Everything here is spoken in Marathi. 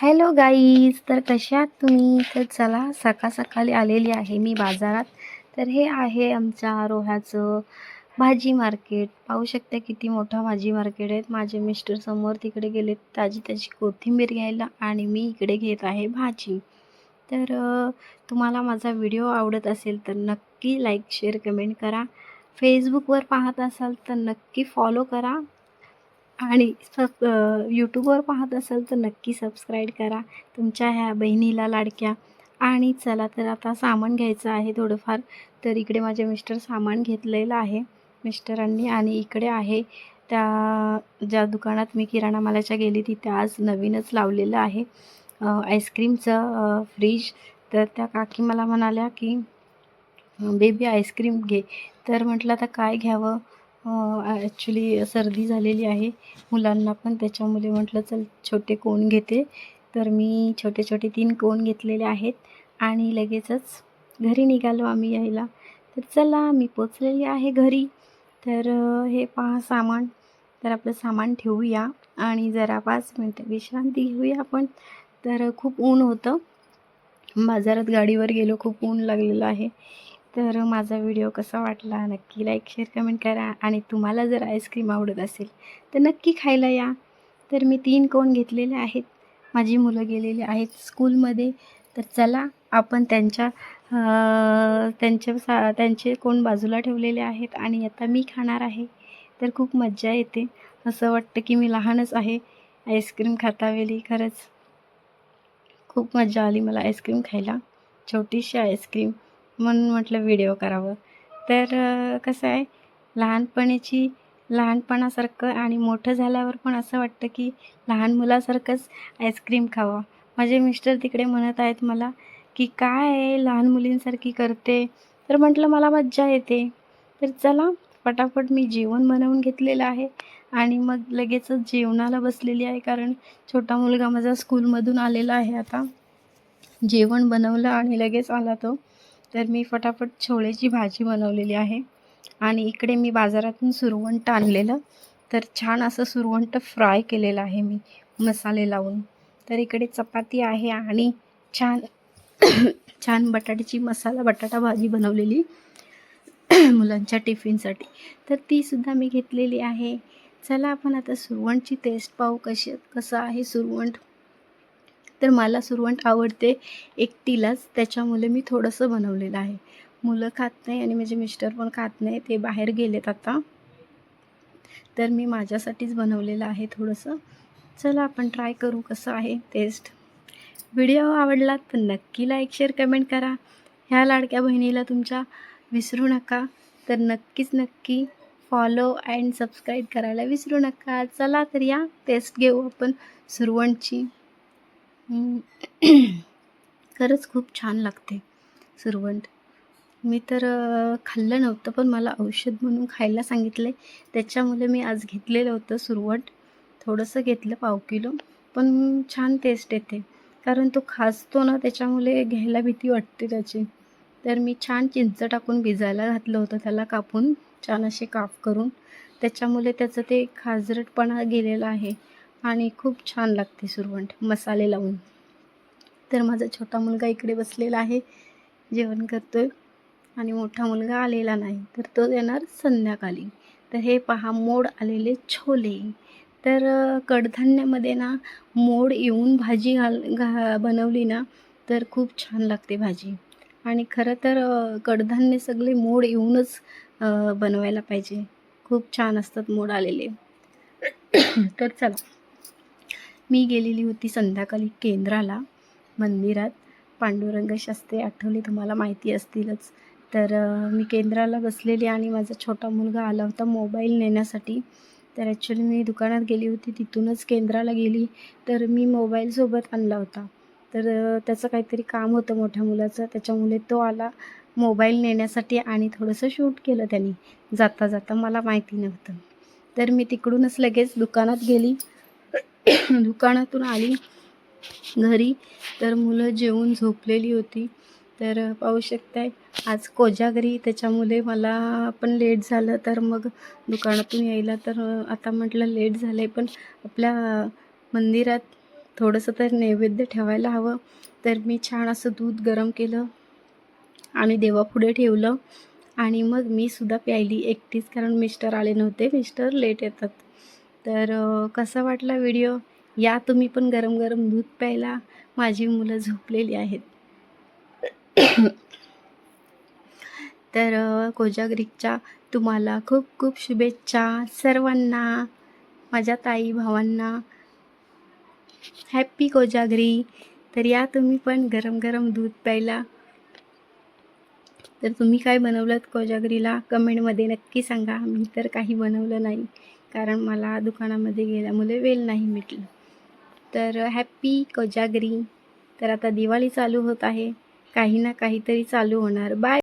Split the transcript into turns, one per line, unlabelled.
हॅलो गाईज तर कशा तुम्ही? तर चला सकाळ सकाळी आलेली आहे मी बाजारात. तर हे आहे आमच्या रोह्याचं भाजी मार्केट. पाहू शकता किती मोठा भाजी मार्केट आहे. माझे मिस्टर समोर तिकडे गेले ताजी त्याची कोथिंबीर घ्यायला आणि मी इकडे घेत आहे भाजी. तर तुम्हाला माझा व्हिडिओ आवडत असेल तर नक्की लाईक शेअर कमेंट करा. फेसबुकवर पाहत असाल तर नक्की फॉलो करा. आणि सब यूट्यूबवर पाहत असाल तर नक्की सबस्क्राईब करा. तुमच्या ह्या बहिणीला लाडक्या. आणि चला तर आता सामान घ्यायचं आहे थोडंफार. तर इकडे माझे मिस्टर सामान घेतलेलं आहे. मिस्टरांनी आणि इकडे आहे त्या ज्या दुकानात मी किराणा मालाच्या गेली तिथे आज नवीनच लावलेलं आहे. आईस्क्रीमचं फ्रीज तर त्या काकी मला म्हणाल्या की बेबी आईस्क्रीम घे. तर म्हटलं आता काय घ्यावं? ॲक्च्युली सर्दी झालेली आहे. मुलांना पण त्याच्यामुळे म्हटलं चल छोटे कोन घेते? तर मी छोटे छोटे तीन कोन घेतलेले आहेत आणि लगेचच घरी निघालो आम्ही यायला. तर चला मी पोचलेली आहे घरी. तर हे पहा सामान. तर आपलं सामान ठेवूया आणि जरा पाच मिनटं विश्रांती घेऊया आपण. तर खूप ऊन होतं. बाजारात गाडीवर गेलो खूप ऊन लागलेलं आहे. तर माझा व्हिडिओ कसा वाटला नक्की लाईक शेअर कमेंट करा. आणि तुम्हाला जर आईस्क्रीम आवडत असेल तर नक्की खायला या. तर मी तीन कोण घेतलेले आहेत. माझी मुलं गेलेली आहेत स्कूलमध्ये तर चला आपण त्यांच्या त्यांच्या सा त्यांचे कोण बाजूला ठेवलेले आहेत आणि आता मी खाणार आहे. तर खूप मज्जा येते. असं वाटतं की मी लहानच आहे. आईस्क्रीम खातावेळी खरंच खूप मजा आली मला आईस्क्रीम खायला. छोटीशी आईस्क्रीम म्हणून म्हटलं व्हिडिओ करावं. तर कसं आहे लहानपणीची लहानपणासारखं आणि मोठं झाल्यावर पण असं वाटतं की लहान मुलासारखंच आईस्क्रीम खावं. माझे मिस्टर तिकडे म्हणत आहेत मला की काय आहे लहान मुलींसारखी करते? तर म्हटलं मला मज्जा येते. तर चला पटापट मी जेवण बनवून घेतलेलं आहे आणि मग लगेचच जेवणाला बसलेली आहे कारण छोटा मुलगा माझा स्कूलमधून आलेला आहे आता. जेवण बनवलं आणि लगेच आला तो. तर मी फटाफट छोळेची भाजी बनवलेली आहे. आणि इकडे मी बाजारातून सुरवंट आणलेलं. तर छान असं सुरवंट फ्राय केलेलं आहे मी मसाले लावून. तर इकडे चपाती आहे आणि छान छान बटाट्याची मसाला बटाटा भाजी बनवलेली मुलांच्या टिफिनसाठी. तर तीसुद्धा मी घेतलेली आहे. चला आपण आता सुरवंटची टेस्ट पाहू कशी कसं आहे सुरवंट. तर मला सुरवंट आवडते एकटीलाच. त्याच्यामुळे मी थोडंसं बनवलेलं आहे. मुलं खात नाही आणि माझे मिस्टर पण खात नाही. ते बाहेर गेलेत आता. तर मी माझ्यासाठीच बनवलेलं आहे थोडंसं. चला आपण ट्राय करू कसं आहे टेस्ट. व्हिडिओ आवडला तर नक्की लाईक शेअर कमेंट करा. ह्या लाडक्या बहिणीला तुमच्या विसरू नका. तर नक्कीच नक्की फॉलो अँड सबस्क्राईब करायला विसरू नका. चला तर या टेस्ट घेऊ आपण सुरवणची खरंच खूप छान लागते सुरवंट. मी तर खाल्लं नव्हतं पण मला औषध म्हणून खायला सांगितले त्याच्यामुळे मी आज घेतलेलं होतं सुरवंट. थोडंसं घेतलं पाव किलो पण छान टेस्ट येते. कारण तो खाजतो ना त्याच्यामुळे घ्यायला भीती वाटते त्याची. तर मी छान चिंच टाकून भिजायला घातलं होतं त्याला कापून छान असे काप करून. त्याच्यामुळे त्याचं ते खाजरटपणा गेलेला आहे. आणि खूप छान लागते सुरवंट मसाले लावून. तर माझा छोटा मुलगा इकडे बसलेला आहे जेवण करतोय. आणि मोठा मुलगा आलेला नाही तर तो येणार संध्याकाळी. तर हे पहा मोड आलेले छोले. तर कडधान्यामध्ये ना मोड येऊन भाजी घाल घा बनवली ना तर खूप छान लागते भाजी. आणि खरं तर कडधान्य सगळे मोड येऊनच बनवायला पाहिजे. खूप छान असतात मोड आलेले. तर चला. मी गेलेली होती संध्याकाळी केंद्राला. मंदिरात. पांडुरंग शास्त्री आठवले तुम्हाला माहिती असतीलच. तर मी केंद्राला बसलेली आणि माझा छोटा मुलगा आला होता मोबाईल नेण्यासाठी. तर ॲक्च्युली मी दुकानात गेली होती तिथूनच केंद्राला गेली. तर मी मोबाईलसोबत आणला होता. तर त्याचं काहीतरी काम होतं मोठ्या मुलाचं. त्याच्यामुळे तो आला मोबाईल नेण्यासाठी आणि थोडंसं शूट केलं त्यांनी. जाता जाता मला माहिती नव्हतं. तर मी तिकडूनच लगेच दुकानात गेली. दुकानातून आली घरी तर मुलं जेवून झोपलेली होती. तर पाहू शकताय आज कोजागरी. त्याच्यामुळे मला पण लेट झालं तर मग दुकानातून यायला तर आता म्हटलं लेट झालं आहे पण आपल्या मंदिरात थोडंसं तर नैवेद्य ठेवायला हवं. तर मी छान असं दूध गरम केलं आणि देवापुढे ठेवलं. आणि मग मी सुद्धा प्यायली एकटीच कारण मिस्टर आले नव्हते. मिस्टर लेट येतात. तर कसा वाटला व्हिडिओ? या तुम्ही पण गरम गरम दूध प्यायला माझी मुलं झोपलेली आहेत. तर अ, कोजागरीच्या तुम्हाला खूप खूप शुभेच्छा सर्वांना माझ्या ताई भावांना. हॅप्पी कोजागरी. तर या तुम्ही पण गरम गरम दूध प्यायला. तर तुम्ही काय बनवलं कोजागरीला? कमेंटमध्ये नक्की सांगा. मी तर काही बनवलं नाही. कारण मला दुकानामध्ये गेल्यामुळे वेळ नाही मिटलं. तर हॅप्पी कोजागरी. तर आता दिवाळी चालू होत आहे. काही ना काहीतरी चालू होणार. बाय!